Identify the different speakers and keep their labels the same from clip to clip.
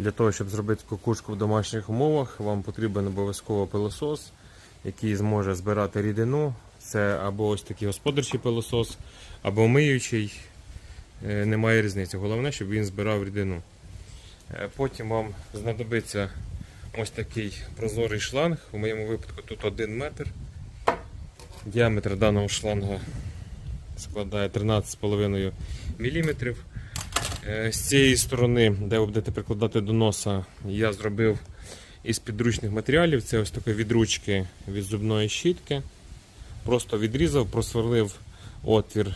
Speaker 1: Для того, щоб зробити кукушку в домашніх умовах, вам потрібен обов'язково пилосос, який зможе збирати рідину. Це або ось такий господарчий пилосос, або миючий. Е, Немає різниці. Головне, щоб він збирав рідину. Е, Потім вам знадобиться ось такий прозорий шланг. У моєму випадку тут 1 метр. Діаметр даного шланга складає 13,5 мм. Е, З цієї сторони, де ви будете прикладати до носа, я зробив із підручних матеріалів. Це ось такі відручки від зубної щітки. Просто відрізав, просверлив отвір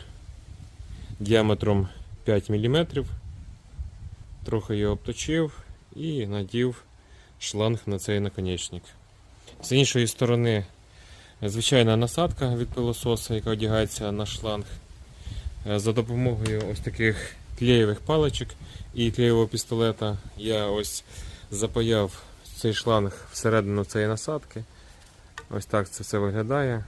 Speaker 1: діаметром 5 мм, трохи його обточив і надів шланг на цей наконечник. З іншої сторони, звичайна насадка від пилососа, яка одягається на шланг. Е, За допомогою ось таких клеєвих паличок і клеєвого пістолета я ось запаяв цей шланг всередину цієї насадки. Ось так це все виглядає.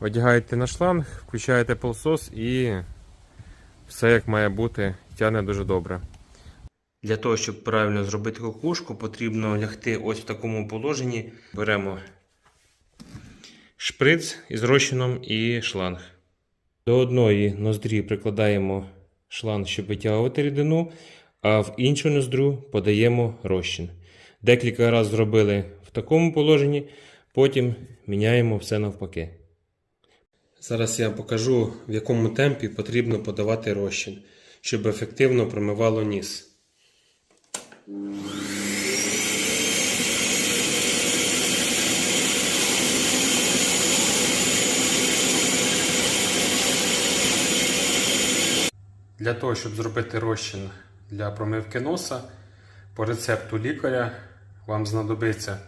Speaker 1: Одягаєте на шланг, включаєте пилосос і все як має бути, тягне дуже добре. Для того, щоб правильно зробити кукушку, потрібно лягти ось в такому положенні. Беремо шприц із розчином і шланг. До одної ноздрі прикладаємо шланг, щоб витягувати рідину, а в іншу ноздрю подаємо розчин. Декілька разів зробили в такому положенні, потім міняємо все навпаки. Зараз я покажу, в якому темпі потрібно подавати розчин, щоб ефективно промивало ніс. Для того, щоб зробити розчин для промивки носа, по рецепту лікаря вам знадобиться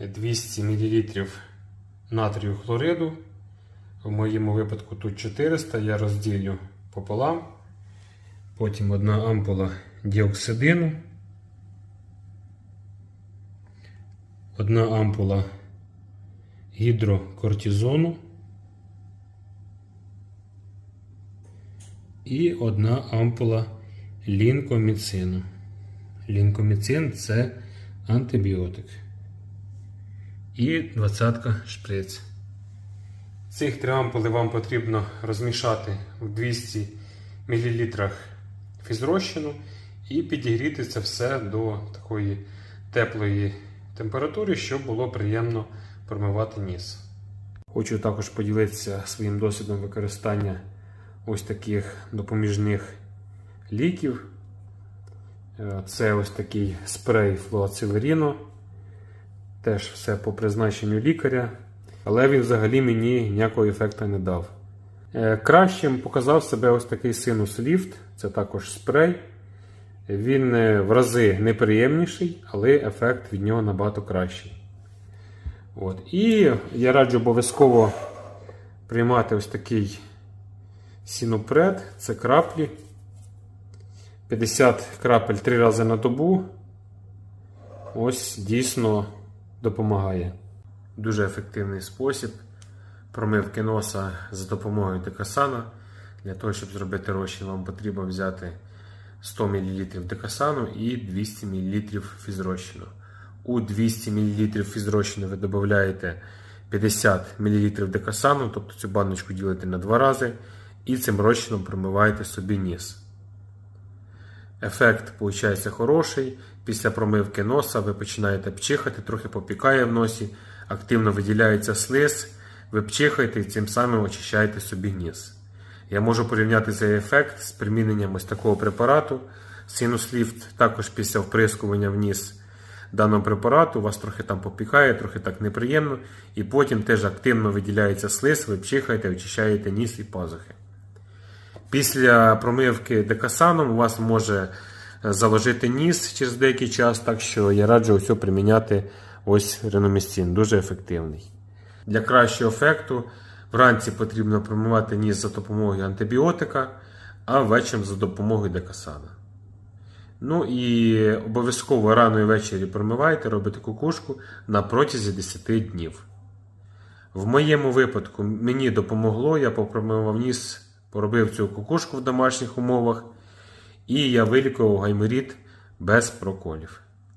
Speaker 1: 200 мл натрію хлориду. В моєму випадку тут 400, я розділю пополам. Потім одна ампула діоксидину, одна ампула гідрокортизону і одна ампула лінкоміцину. Лінкоміцин це антибіотик. І 20 шприц. Цих три ампули вам потрібно розмішати в 200 мл фізрозчину і підігріти це все до такої теплої температури, щоб було приємно промивати ніс. Хочу також поділитися своїм досвідом використання ось таких допоміжних ліків. Е, Це ось такий спрей флуацилеріно. Теж все по призначенню лікаря. Але він взагалі мені ніякого ефекту не дав. Е, Кращим показав себе ось такий синус ліфт, це також спрей. Він е, в рази неприємніший, але ефект від нього набагато кращий. От. І я раджу обов'язково приймати ось такий сінопред, це краплі. 50 крапель 3 рази на добу. Ось дійсно допомагає. Дуже ефективний спосіб промивки носа за допомогою декасана. Для того, щоб зробити розчин, вам потрібно взяти 100 мл декасану і 200 мл фізрозчину. У 200 мл фізрозчину ви додаєте 50 мл декасану, тобто цю баночку ділите на два рази, і цим розчином промиваєте собі ніс. Ефект виходить хороший. Після промивки носа ви починаєте пчихати, трохи попікає в носі, активно виділяється слиз, ви пчихаєте і цим самим очищаєте собі ніс. Я можу порівняти цей ефект з приміненням ось такого препарату. Lift також після вприскування в ніс даного препарату у вас трохи там попікає, трохи так неприємно, і потім теж активно виділяється слиз, ви пчихаєте, очищаєте ніс і пазухи. Після промивки декасаном у вас може е, заложити ніс через деякий час, так що я раджу ось приміняти ось реномістин, дуже ефективний. Для кращого ефекту вранці потрібно промивати ніс за допомогою антибіотика, а ввечері за допомогою декасана. Ну і обов'язково рано і ввечері промивайте, робите кукушку на протязі 10 днів. В моєму випадку мені допомогло, я попромивав ніс, поробив цю кукушку в домашніх умовах. І я вилікував гайморіт без проколів.